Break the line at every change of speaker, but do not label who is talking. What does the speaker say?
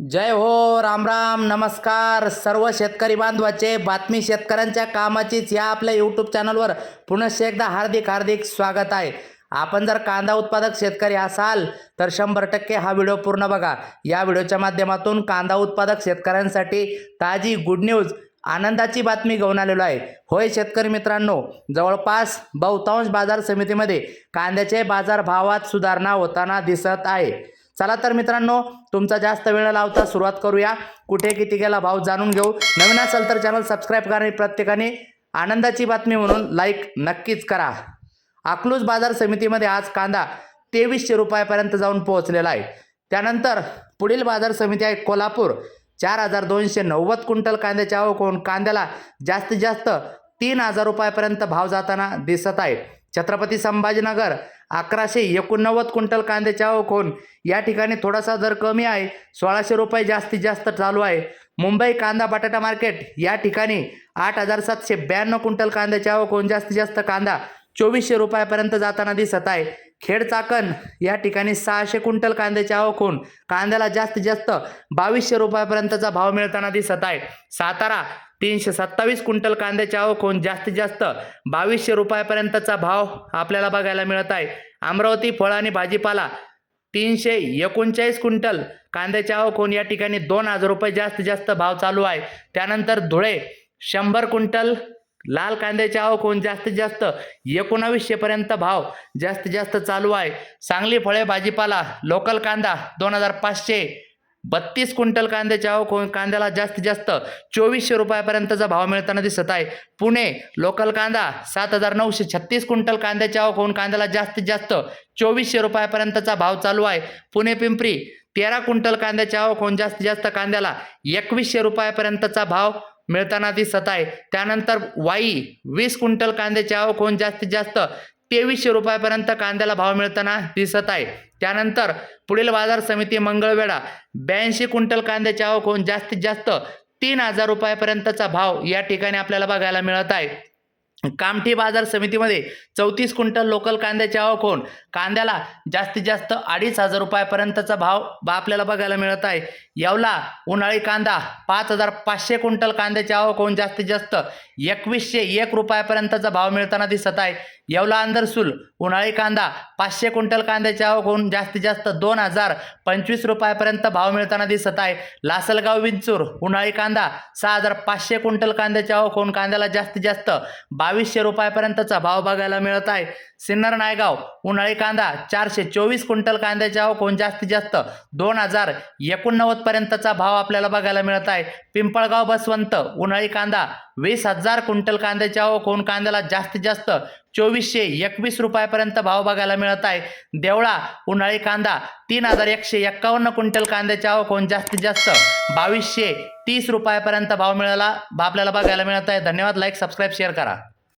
जय हो राम राम नमस्कार. सर्व शेतकरी बांधवाचे बातमी शेतकऱ्यांच्या कामाचीच या आपल्या यूट्यूब चॅनलवर पुनश्च एकदा हार्दिक हार्दिक स्वागत आहे. आपण जर कांदा उत्पादक शेतकरी असाल तर शंभर टक्के हा व्हिडिओ पूर्ण बघा. या व्हिडिओच्या माध्यमातून कांदा उत्पादक शेतकऱ्यांसाठी ताजी गुड न्यूज आनंदाची बातमी घेऊन आलेलो आहे. होय शेतकरी मित्रांनो जवळपास बहुतांश बाजार समितीमध्ये कांद्याचे बाजार भावात सुधारणा होताना दिसत आहे. चला तर मित्रांनो तुमचा जास्त वेळ लावता सुरुवात करूया. कुठे किती गेला भाव जाणून घेऊ. नवीन असेल तर चॅनल सबस्क्राईब करा आणि प्रत्येकाने आनंदाची बातमी म्हणून लाईक नक्कीच करा. अकलूज बाजार समितीमध्ये आज कांदा तेवीसशे रुपयापर्यंत जाऊन पोहोचलेला आहे. त्यानंतर पुढील बाजार समिती आहे कोल्हापूर. चार हजार दोनशे नव्वद क्विंटल कांद्याच्या आवक होऊन कांद्याला जास्तीत जास्त तीन हजार रुपयापर्यंत भाव जाताना दिसत आहे. छत्रपती संभाजीनगर अकराशे एकोणनव्वद क्विंटल कांद्याच्या आवक या ठिकाणी थोडासा दर कमी आहे. सोळाशे रुपये जास्तीत जास्त चालू आहे. मुंबई कांदा बटाटा मार्केट या ठिकाणी आठ हजार सातशे ब्याण्णव क्विंटल कांद्याच्या आवक होऊन जास्तीत जास्त कांदा चोवीसशे रुपयापर्यंत जाताना दिसत आहे. खेडचाकण या ठिकाणी सहाशे क्विंटल कांद्याची आवक होऊन कांद्याला जास्तीत जास्त बावीसशे रुपयापर्यंतचा भाव मिळताना दिसत आहे. सातारा तीनशे सत्तावीस क्विंटल कांद्याची आवक होऊन जास्तीत जास्त बावीसशे रुपयापर्यंतचा भाव आपल्याला बघायला मिळत आहे. अमरावती फळ आणि भाजीपाला तीनशे एकोणचाळीस क्विंटल कांद्याची आवक होऊन या ठिकाणी दोन हजार रुपये जास्तीत जास्त भाव चालू आहे. त्यानंतर धुळे शंभर क्विंटल लाल कांद्याची आवक होऊन जास्तीत जास्त एकोणावीसशेपर्यंत भाव जास्तीत जास्त चालू आहे. सांगली फळे भाजीपाला लोकल कांदा दोन हजार पाचशे. बत्तीस क्विंटल कांद्याची आवक होऊन कांद्याला जास्तीत जास्त चोवीसशे रुपयापर्यंतचा भाव मिळताना दिसत आहे. पुणे लोकल कांदा सात हजार नऊशे छत्तीस क्विंटल कांद्याची आवक होऊन कांद्याला जास्तीत जास्त चोवीसशे रुपयापर्यंतचा भाव चालू आहे. पुणे पिंपरी तेरा क्विंटल कांद्याची आवक होऊन जास्तीत जास्त कांद्याला एकवीसशे रुपयापर्यंतचा भाव मिळताना दिसत आहे. त्यानंतर वाई वीस क्विंटल कांद्याची आवक होऊन जास्तीत जास्त तेवीसशे रुपयापर्यंत कांद्याला भाव मिळताना दिसत आहे. त्यानंतर पुढील बाजार समिती मंगळवेढा ब्याऐंशी क्विंटल कांद्याची आवक होऊन जास्तीत जास्त तीन हजार रुपयापर्यंतचा भाव या ठिकाणी आपल्याला बघायला मिळत आहे. कामठी बाजार समितीमध्ये चौतीस क्विंटल लोकल कांद्याची आवक होऊन कांद्याला जास्तीत जास्त अडीच हजार रुपयापर्यंतचा भाव बा आपल्याला बघायला मिळत आहे. येवला उन्हाळी कांदा पाच हजार पाचशे क्विंटल कांद्याची आवक होऊन जास्तीत जास्त एकवीसशे एक रुपयापर्यंतचा भाव मिळताना दिसत आहे. येवला अंदरसूल उन्हाळी कांदा पाचशे क्विंटल कांद्याची आवक होऊन जास्तीत जास्त दोन हजार पंचवीस रुपयापर्यंत भाव मिळताना दिसत आहे. लासलगाव विंचूर उन्हाळी कांदा सहा हजार पाचशे क्विंटल कांद्याची आवक होऊन कांद्याला जास्तीत जास्त बा बावीसशे रुपयापर्यंतचा भाव बघायला मिळत आहे. सिन्नर नायगाव उन्हाळी कांदा चारशे चोवीस क्विंटल कांद्याची आवक जास्तीत जास्त? दोन हजार एकोणनव्वद पर्यंतचा भाव आपल्याला बघायला मिळत आहे. पिंपळगाव बसवंत उन्हाळी कांदा वीस हजार क्विंटल कांद्याची आवक कांद्याला जास्तीत जास्त? चोवीसशे एकवीस रुपयापर्यंत भाव बघायला मिळत आहे. देवळा उन्हाळी कांदा तीन हजार एकशे एक्कावन्न क्विंटल कांद्याच्या आवक जास्तीत जास्त? बावीसशे तीस रुपयापर्यंत भाव मिळाला आपल्याला बघायला मिळत आहे. धन्यवाद. लाईक सबस्क्राईब शेअर करा.